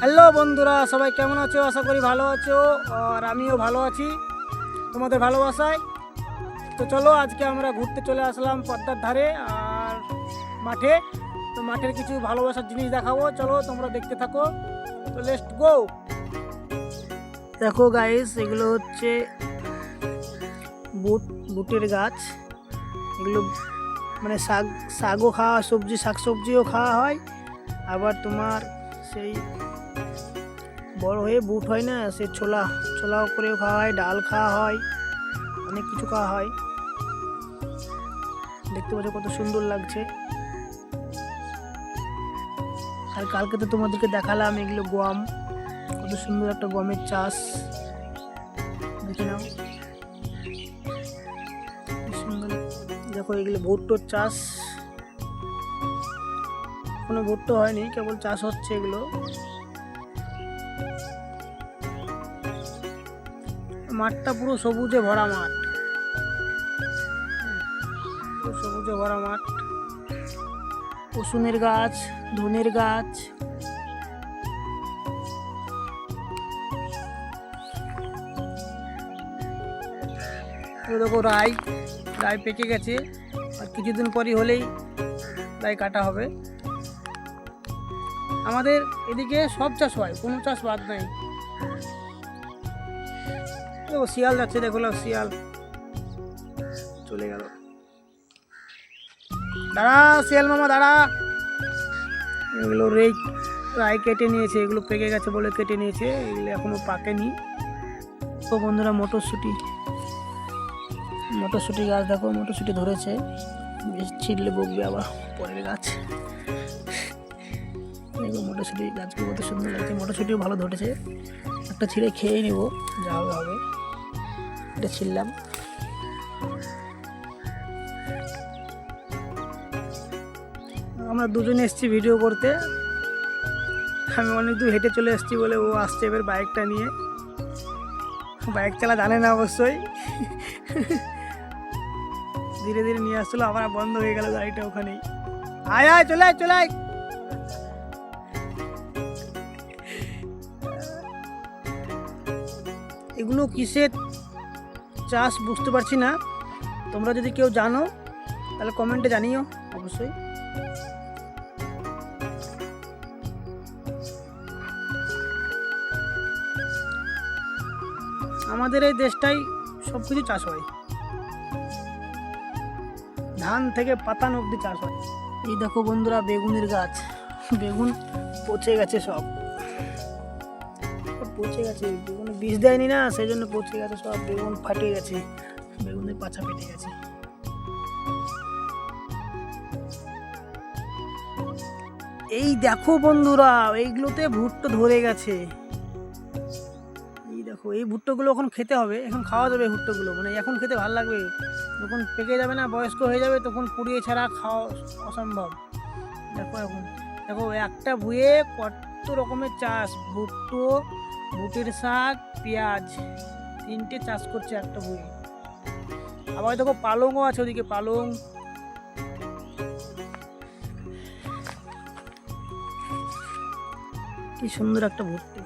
Hello বন্ধুরা, সবাই কেমন আছো? আশা করি ভালো আছো, আর আমিও ভালো আছি তোমাদের ভালোবাসায়। তো চলো, আজকে আমরা ঘুরতে চলে আসলাম পদ্মার ধারে আর মাঠে। তো মাঠের কিছু ভালোবাসার জিনিস দেখাবো। চলো, তোমরা দেখতে থাকো। তো লেস্ট গো দেখো গাইস এগুলো হচ্ছে বুট, বুটের গাছ। এগুলো মানে শাক, শাকও খাওয়া, সবজি শাক সবজিও খাওয়া হয়। আবার তোমার সেই বড় হয়ে বুট হয় না, সে ছোলা। ছোলাও করেও খাওয়া হয়, ডাল খাওয়া হয়, অনেক কিছু খাওয়া হয়। দেখতে পাচ্ছ কত সুন্দর লাগছে। আর কালকে তো তোমাদেরকে দেখালাম এগুলো গম। কত সুন্দর একটা গমের চাষ। দেখে নাও। সুন্দর। দেখো এগুলো ভুট্টোর চাষ। কোনো ভুট্টো হয়নি, কেবল চাষ হচ্ছে এগুলো। মাঠটা পুরো সবুজে ভরা মাঠ। সবুজে ভরা মাঠ। রসুনের গাছ, ধনের গাছ। দেখো রাই রাই পেকে গেছে। আর কিছুদিন পরই হলেই রাই কাটা হবে। আমাদের এদিকে সব চাষ হয়, কোনো চাষ বাদ নাই। দেখো শিয়াল যাচ্ছে দেখো লাও, শিয়াল। চলে গেল। দাঁড়া শিয়াল মামা দাঁড়া। এগুলো রেই রায় কেটে নিয়েছে এগুলো পেকে গেছে বলে কেটে নিয়েছে এগুলো এখনও পাকেনি। তো বন্ধুরা মটরশুঁটি। মটরশুঁটি গাছ দেখো মটরশুঁটি ধরেছে। ছিঁড়লে বকবে আবার পরের গাছ। দেখো মটরশুঁটি গাছগুলো কত সুন্দর লাগছে। মটরশুঁটিও ভালো ধরেছে। একটা ছিঁড়ে খেয়ে নেব। যা হবে। হবে এটা ছিললাম আমরা দুজনে এসেছি ভিডিও করতে। আমি অনেক দূর হেঁটে চলে এসেছি বলে ও আসছে এবার বাইকটা নিয়ে। বাইক চালা জানে না অবশ্যই। ধীরে ধীরে নিয়ে আসছিল আবার বন্ধ হয়ে গেল গাড়িটা ওখানেই। আয় আয় চলে আয় চলে আয়। এগুলো কিসের চাষ বুঝতে পারছি না। তোমরা যদি কেউ জানো, তাহলে কমেন্টে জানিও, অবশ্যই। আমাদের এই দেশটাই সব কিছু চাষ হয়। ধান থেকে পাতান অবধি চাষ হয়। এই দেখো বন্ধুরা, বেগুনের গাছ। বেগুন পচে গেছে সব। পচে গেছে বেগুনে বীজ দেয়নি না সেই জন্য পচে গেছে, সব বেগুন ফাটে গেছে, বেগুনের পাছা ফেটে গেছে। এই দেখো বন্ধুরা, এইগুলোতে ভুট্টো ধরে গেছে। এই দেখো, এই ভুট্টোগুলো এখন খেতে হবে, এখন খাওয়া যাবে ভুট্টোগুলো মানে এখন খেতে ভালো লাগবে। যখন পেকে যাবে না, বয়স্ক হয়ে যাবে, তখন পুড়িয়ে ছাড়া খাওয়া অসম্ভব। দেখো এখন, দেখো একটা ভুয়ে কত রকমের চাষ, ভুট্টো বুটের শাক, পেঁয়াজ, তিনটে চাষ করছে একটা বই আবার দেখো পালংও আছে ওদিকে, পালং। কি সুন্দর একটা ভুট্টো